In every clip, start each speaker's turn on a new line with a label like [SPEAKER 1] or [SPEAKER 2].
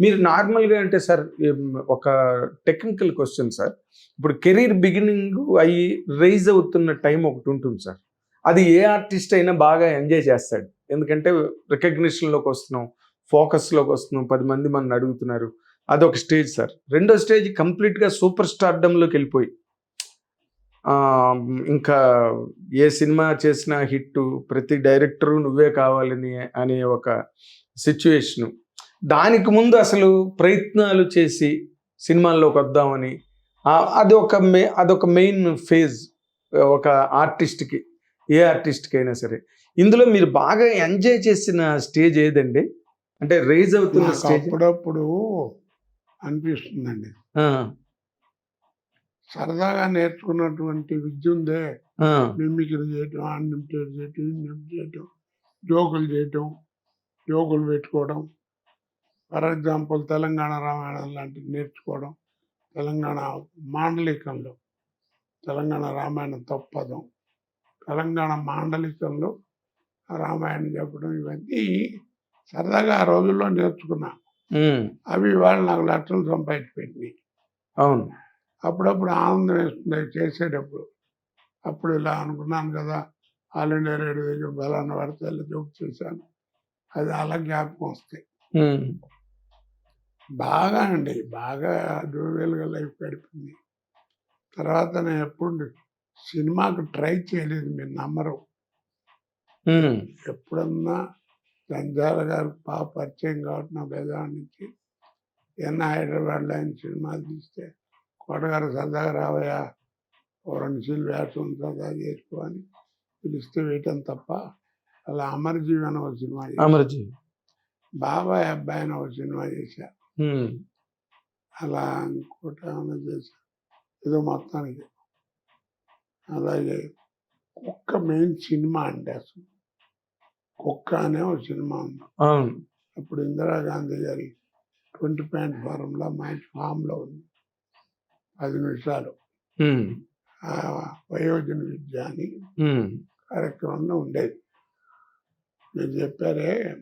[SPEAKER 1] మీరు నార్మల్గా అంటే సార్ ఒక టెక్నికల్ క్వశ్చన్ సార్. ఇప్పుడు కెరీర్ బిగినింగ్ అయ్యి రైజ్ అవుతున్న టైం ఒకటి ఉంటుంది సార్. అది ఏ ఆర్టిస్ట్ అయినా బాగా ఎంజాయ్ చేస్తాడు. ఎందుకంటే రికగ్నిషన్లోకి వస్తున్నాం ఫోకస్లోకి వస్తున్నాం పది మంది మన అడుగుతున్నారు. అదొక స్టేజ్ సార్. రెండో స్టేజ్ కంప్లీట్గా సూపర్ స్టార్డంలోకి వెళ్ళిపోయి ఇంకా ఏ సినిమా చేసినా హిట్ ప్రతి డైరెక్టరు నువ్వే కావాలని అనే ఒక సిచ్యువేషను దానికి ముందు అసలు ప్రయత్నాలు చేసి సినిమాల్లోకి వద్దామని అది ఒక మే అదొక మెయిన్ ఫేజ్ ఒక ఆర్టిస్ట్కి ఏ ఆర్టిస్ట్కి అయినా సరే. ఇందులో మీరు బాగా ఎంజాయ్ చేసిన స్టేజ్ ఏదండి? అంటే రైజ్ అవుతున్న స్టేజ్?
[SPEAKER 2] అప్పుడప్పుడు అనిపిస్తుందండి. సరదాగా నేర్చుకున్నటువంటి విద్య ఉందే. మిమిక్రీ చేయటం ఇన్లిమిటెడ్ చేయటం జోకులు చేయటం జోకులు పెట్టుకోవడం ఫర్ ఎగ్జాంపుల్ తెలంగాణ రామాయణం లాంటివి నేర్చుకోవడం తెలంగాణ మాండలికంలో తెలంగాణ రామాయణం తప్పదం. తెలంగాణ మాండలికంలో రామాయణం చెప్పడం ఇవన్నీ సరదాగా ఆ రోజుల్లో నేర్చుకున్నా. అవి వాళ్ళు నాకు లక్షలు సంపాదించి పెట్టినాయి
[SPEAKER 1] అవును.
[SPEAKER 2] అప్పుడప్పుడు ఆనందం వేస్తుంది చేసేటప్పుడు. అప్పుడు ఇలా అనుకున్నాను కదా ఆల్ ఇండియా రేడియో దగ్గర బలాన్ని ఇలా జోక్ చేశాను. అది అలా జ్ఞాపకం వస్తాయి. బాగా అండి బాగా జోవియల్గా లైఫ్ గడిపింది. తర్వాత నేను ఎప్పుడు సినిమాకు ట్రై చేయలేదు. మీరు నమ్మరు. ఎప్పుడన్నా జంజాల గారు బాగా పరిచయం కాబట్టి నా బెజవాడ నుంచి ఏమన్నా హైదరాబాద్లో ఆయన సినిమాలు తీస్తే కోటగారు సరదాగా రావయ్యా రెండు సీన్లు వేస్తాం సరదా చేసుకో అని పిలిస్తే వేయటం తప్ప అలా అమరజీవి అని ఒక సినిమా బాబాయ్ అబ్బాయి అని ఒక సినిమా చేశా
[SPEAKER 1] ఉమ్.
[SPEAKER 2] అలా ఇంకోటి ఏమైనా ఏదో మొత్తానికి. అలాగే కుక్క మెయిన్ సినిమా అంటే అసలు. కుక్క అనే ఒక సినిమా ఉంది. అప్పుడు ఇందిరాగాంధీ గారి ట్వంటీ పాయింట్ ఫారంలో మంచి ఫామ్లో ఉంది. పది నిమిషాలు. వయోజన విద్య అని. కార్యక్రమంలో ఉండేది. మీరు చెప్పారే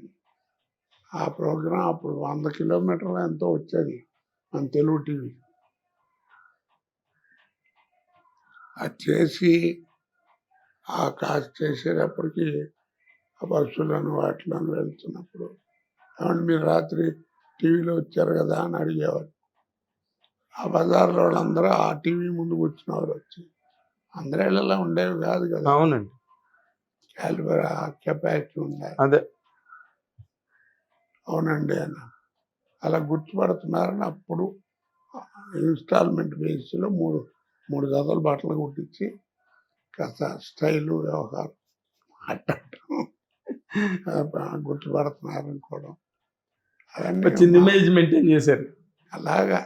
[SPEAKER 2] ఆ ప్రోగ్రాం అప్పుడు వంద కిలోమీటర్లు ఎంతో వచ్చేది మన తెలుగు టీవీ. అది చేసి ఆ కాస్ట్ చేసేటప్పటికి ఆ బస్సులను వాటిలను వెళ్తున్నప్పుడు ఏమంటే మీరు రాత్రి టీవీలో వచ్చారు కదా అని అడిగేవారు. ఆ బజార్లో వాళ్ళందరూ ఆ టీవీ ముందుకు వచ్చినవారు వచ్చి అందరూ ఇళ్ళలో ఉండేవి కాదు కదా.
[SPEAKER 1] అవునండి.
[SPEAKER 2] క్యాలిబర్ కెపాసిటీ ఉండాలి.
[SPEAKER 1] అదే.
[SPEAKER 2] అవునండి అన్న. అలా గుర్తుపడుతున్నారని అప్పుడు ఇన్స్టాల్మెంట్ బేస్లో మూడు మూడు జతలు బట్టలు కుట్టించి కాస్త స్టైలు వ్యవహారం మాట్లాడటం గుర్తుపడుతున్నారు అనుకోవడం.
[SPEAKER 1] చిన్న ఇమేజ్ మెయింటైన్ చేశారు.
[SPEAKER 2] అలాగా.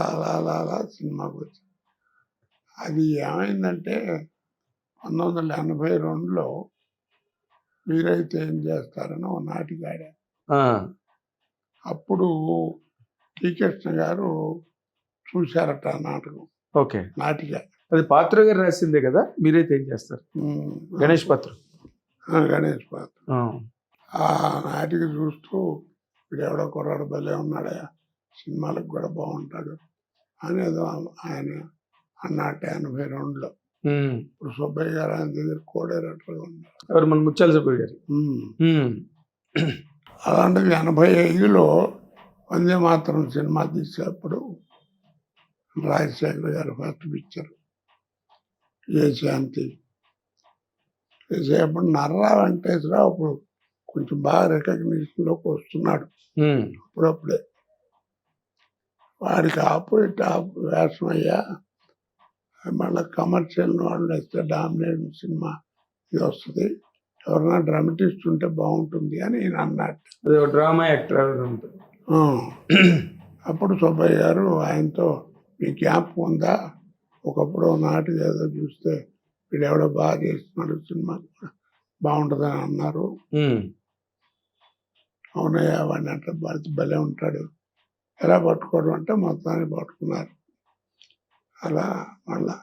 [SPEAKER 2] అలా అలా అలా సినిమాకి వచ్చి అది ఏమైందంటే పంతొమ్మిది వందల ఎనభై రెండులో మీరైతే ఏం చేస్తారని ఒక నాటిక ఆడా
[SPEAKER 1] ఆ.
[SPEAKER 2] అప్పుడు టీ. కృష్ణ గారు చూశారట ఆ నాటకం.
[SPEAKER 1] ఓకే.
[SPEAKER 2] నాటిక
[SPEAKER 1] అది పాత్ర గారు రాసిందే కదా మీరైతే ఏం చేస్తారు? గణేష్ పాత్ర.
[SPEAKER 2] ఆ, గణేష్ పాత్ర.
[SPEAKER 1] ఆ.
[SPEAKER 2] నాటిక చూస్తూ వీడు ఎవడో కుర్రాడు భలే ఉన్నాడా సినిమాలకు కూడా బాగుంటాడు అనేది ఆయన అన్నట్టు ఎనభై రెండులో. ఇప్పుడు సుబ్బయ్య గారు ఆయన దగ్గర కోడేరట్లుగా ఉన్నారు.
[SPEAKER 1] ఎవరు? మన ముత్యాల సుబ్బయ్య గారు.
[SPEAKER 2] అలాంటిది ఎనభై ఐదులో వందే మాత్రం సినిమా తీసేటప్పుడు రాజశేఖర్ గారు ఫస్ట్ పిక్చర్. ఏ శాంతి. చేసేటప్పుడు నర్రా వెంకటేశ్వరరావు అప్పుడు కొంచెం బాగా రికగ్నిషన్లోకి వస్తున్నాడు. అప్పుడప్పుడే. వాడికి ఆపోజిట్ ఆప్ వేషం అయ్యా మళ్ళీ కమర్షియల్ వాళ్ళు వేస్తే డామినేట్ సినిమా ఇది వస్తుంది. ఎవరైనా డ్రామటిస్ట్ ఉంటే బాగుంటుంది అని ఈయన అన్నట్టు.
[SPEAKER 1] Drama actor.
[SPEAKER 2] అప్పుడు సుబ్బయ్య గారు ఆయనతో మీ జ్ఞాపకం ఉందా? ఒకప్పుడు నాటికి ఏదో చూస్తే వీడు ఎవడో బాగా చేస్తున్నాడు సినిమా కూడా బాగుంటుందని అన్నారు. అవునయ్యా వాడిని అంటే భలే ఉంటాడు. ఎలా పట్టుకోవడం అంటే మొత్తాన్ని పట్టుకున్నారు. అలా మళ్ళా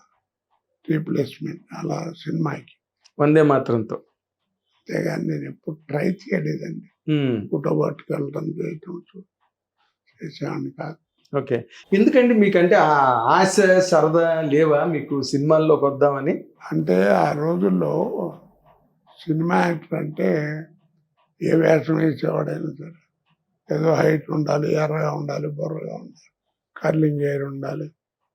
[SPEAKER 2] రీప్లేస్మెంట్ అలా సినిమాకి.
[SPEAKER 1] వందే మాత్రంతో.
[SPEAKER 2] అంతేగాని నేను ఎప్పుడు ట్రై చేయలేదండి.
[SPEAKER 1] ఉమ్,
[SPEAKER 2] ఫోటో పట్టుకెళ్ళడం చేయటం చూ- చేసేవాడిని కాదు.
[SPEAKER 1] ఓకే. ఎందుకంటే మీకంటే ఆ ఆశ సరదా లేవా మీకు సినిమాల్లోకి వద్దామని
[SPEAKER 2] అంటే ఆ రోజుల్లో సినిమా యాక్టర్ అంటే ఏ వేషం వేసేవాడైనా సరే ఏదో హైట్ ఉండాలి ఎర్రగా ఉండాలి బొర్రగా ఉండాలి కర్లింగ్ హెయిర్ ఉండాలి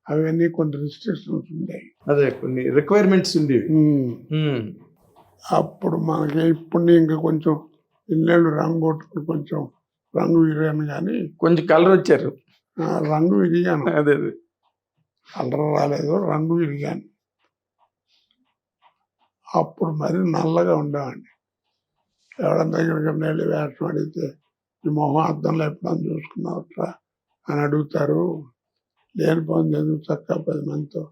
[SPEAKER 2] అవన్నీ కొన్ని రిస్ట్రిక్షన్స్ ఉన్నాయి
[SPEAKER 1] అదే కొన్ని రిక్వైర్మెంట్స్ ఉండేవి.
[SPEAKER 2] అప్పుడు మనకి ఇప్పుడు ఇంకా కొంచెం ఇల్లేళ్ళు రంగు కొట్టుకుని కొంచెం రంగు విరిగాను కానీ
[SPEAKER 1] కొంచెం కలర్ వచ్చారు.
[SPEAKER 2] రంగు విరిగాను.
[SPEAKER 1] అదే
[SPEAKER 2] కలర్ రాలేదు రంగు విరిగాను. అప్పుడు మరి నల్లగా ఉండేవాడిని. ఎవడన్నా దగ్గరికి వెళ్ళి వేషం అడిగితే ఈ మొహం అద్దంలో ఎప్పుడన్నా చూసుకున్నావట్రా అని అడుగుతారు. లేని పని ఎందుకు చక్కగా పది మందితో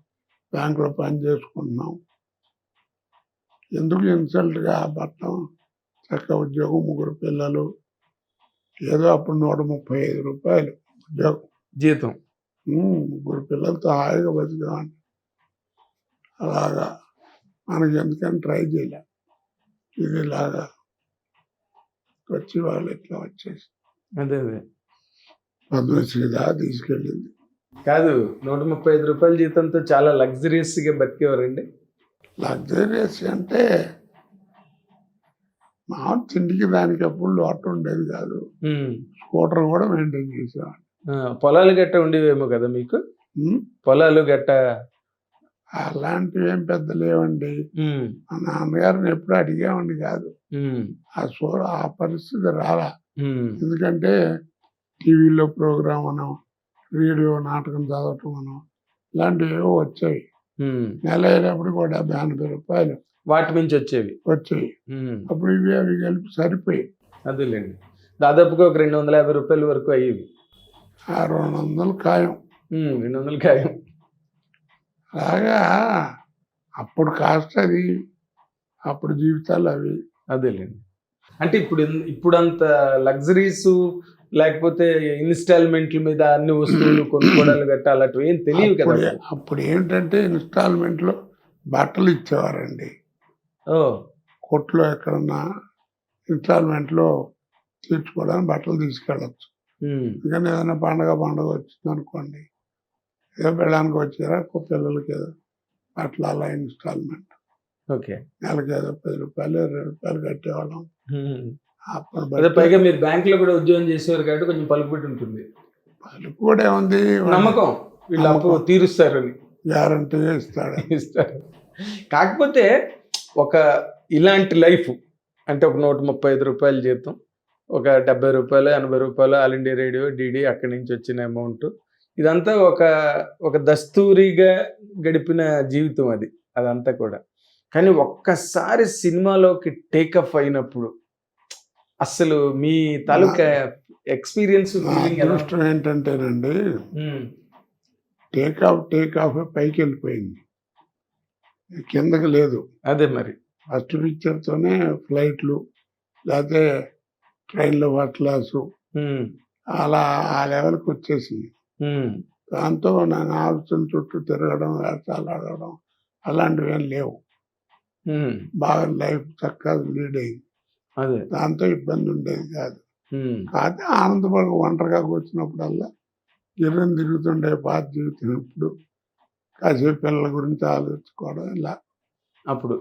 [SPEAKER 2] బ్యాంకులో పని చేసుకుంటున్నాం? ఎందుకు ఇన్సల్ట్గా పట్టడం? చక్కగా ఉద్యోగం ముగ్గురు పిల్లలు ఏదో అప్పుడు నూట ముప్పై ఐదు రూపాయలు ఉద్యోగం.
[SPEAKER 1] జీతం.
[SPEAKER 2] ముగ్గురు పిల్లలతో హాయిగా బతికేవాడిని. అలాగా. మనకి ఎందుకని ట్రై చేయలే. ఇది ఇలాగా. వచ్చి వాళ్ళు ఇట్లా వచ్చేసి
[SPEAKER 1] అదే అదే.
[SPEAKER 2] పద్మశ్రీ తీసుకెళ్ళింది.
[SPEAKER 1] కాదు నూట ముప్పై ఐదు రూపాయల జీతంతో చాలా లగ్జరియస్గా బతికేవారండి?
[SPEAKER 2] లగ్జరీస్ అంటే మామూలు తిండికి దానికి ఎప్పుడు లోటు ఉండేది కాదు. స్కూటర్ కూడా మెయింటైన్ చేసేవాడిని.
[SPEAKER 1] పొలాలు గట్ట ఉండేవేమో కదా మీకు? పొలాలు గట్ట?
[SPEAKER 2] అలాంటివి ఏం పెద్ద లేవండి. మా నాన్నగారిని ఎప్పుడు అడిగేవాడిని కాదు. ఆ సో ఆ పరిస్థితి రాలా. ఎందుకంటే టీవీలో ప్రోగ్రామ్ అనో రేడియో నాటకం చదవటం అనో ఇలాంటివి వచ్చాయి. నెల అయినప్పుడు కూడా డెబ్బై ఎనభై రూపాయలు
[SPEAKER 1] వాటి నుంచి వచ్చేవి.
[SPEAKER 2] వచ్చాయి.
[SPEAKER 1] ఉమ్,
[SPEAKER 2] అప్పుడు ఇవి అవి కలిపి సరిపోయి
[SPEAKER 1] అదేలేండి. దాదాపుగా ఒక రెండు వందల యాభై రూపాయల వరకు అయ్యేవి.
[SPEAKER 2] ఆ రెండు వందలు ఖాయం.
[SPEAKER 1] రెండు వందలు ఖాయం.
[SPEAKER 2] అలాగా అప్పుడు కాస్ట్ అది అప్పుడు జీవితాలు అవి.
[SPEAKER 1] అదేలేండి. అంటే ఇప్పుడు ఇన్- ఇప్పుడంత లగ్జరీస్ లేకపోతే ఇన్స్టాల్మెంట్ల మీద అన్ని వస్తువులు కొనుక్కోవడాలు గట్ట అలాంటివి ఏం తెలియవు కదా
[SPEAKER 2] అప్పుడు ఏంటంటే ఇన్స్టాల్మెంట్లో బట్టలు ఇచ్చేవారండి.
[SPEAKER 1] ఓ.
[SPEAKER 2] కొట్లో ఎక్కడన్నా ఇన్స్టాల్మెంట్లో తీర్చుకోవడానికి బట్టలు తీసుకెళ్ళచ్చు. అందుకని ఏదైనా పండగ పండగ వచ్చింది అనుకోండి ఏదో పెళ్ళడానికి వచ్చారా పిల్లలకి ఏదో అట్లా అలా ఇన్స్టాల్మెంట్.
[SPEAKER 1] ఓకే.
[SPEAKER 2] నెలకి ఏదో పది రూపాయలు ఇరవై రూపాయలు కట్టేవాళ్ళం.
[SPEAKER 1] అదే పైగా మీరు బ్యాంక్లో కూడా ఉద్యోగం చేసేవారు కాబట్టి కొంచెం పలుకుబడి ఉంటుంది.
[SPEAKER 2] పలుకు కూడా ఏముంది?
[SPEAKER 1] నమ్మకం. వీళ్ళు అప్పు. తీరుస్తారని.
[SPEAKER 2] గ్యారంటీగా ఇస్తాడు.
[SPEAKER 1] కాకపోతే ఒక ఇలాంటి లైఫ్ అంటే ఒక నూట ముప్పై ఐదు రూపాయల జీతం ఒక డెబ్బై రూపాయలు ఎనభై రూపాయలు ఆల్ ఇండియా రేడియో డిడి అక్కడి నుంచి వచ్చిన అమౌంట్. ఇదంతా ఒక ఒక దస్తూరిగా గడిపిన జీవితం అది అదంతా కూడా. కానీ ఒక్కసారి సినిమాలోకి టేకఫ్ అయినప్పుడు అసలు మీ తాలూకా ఎక్స్పీరియన్స్
[SPEAKER 2] నా అదృష్టం ఏంటంటేనండి టేక్ ఆఫ్ టేక్ ఆఫ్ పైకి వెళ్ళిపోయింది. కిందకి లేదు.
[SPEAKER 1] అదే మరి.
[SPEAKER 2] ఫస్ట్ పిక్చర్తోనే ఫ్లైట్లు లేకపోతే ట్రైన్లో ఫస్ట్ క్లాసు అలా ఆ లెవెల్కి వచ్చేసింది. దాంతో నేను ఆలోచన చుట్టూ తిరగడం వేషాలు ఆడడం అలాంటివి ఏం లేవు బాగా లైఫ్ చక్కగా లీడ్ అయింది. దాంతో ఇబ్బంది ఉండేది కాదు.
[SPEAKER 1] ఉమ్,
[SPEAKER 2] కాకపోతే ఆనందపడి ఒంటరిగా కూర్చున్నప్పుడల్లా గిర్రం తిరుగుతుండే పాత జీవితం ఇప్పుడు కాసేపు పిల్లల గురించి ఆలోచించుకోవడం ఇలా
[SPEAKER 1] అప్పుడు.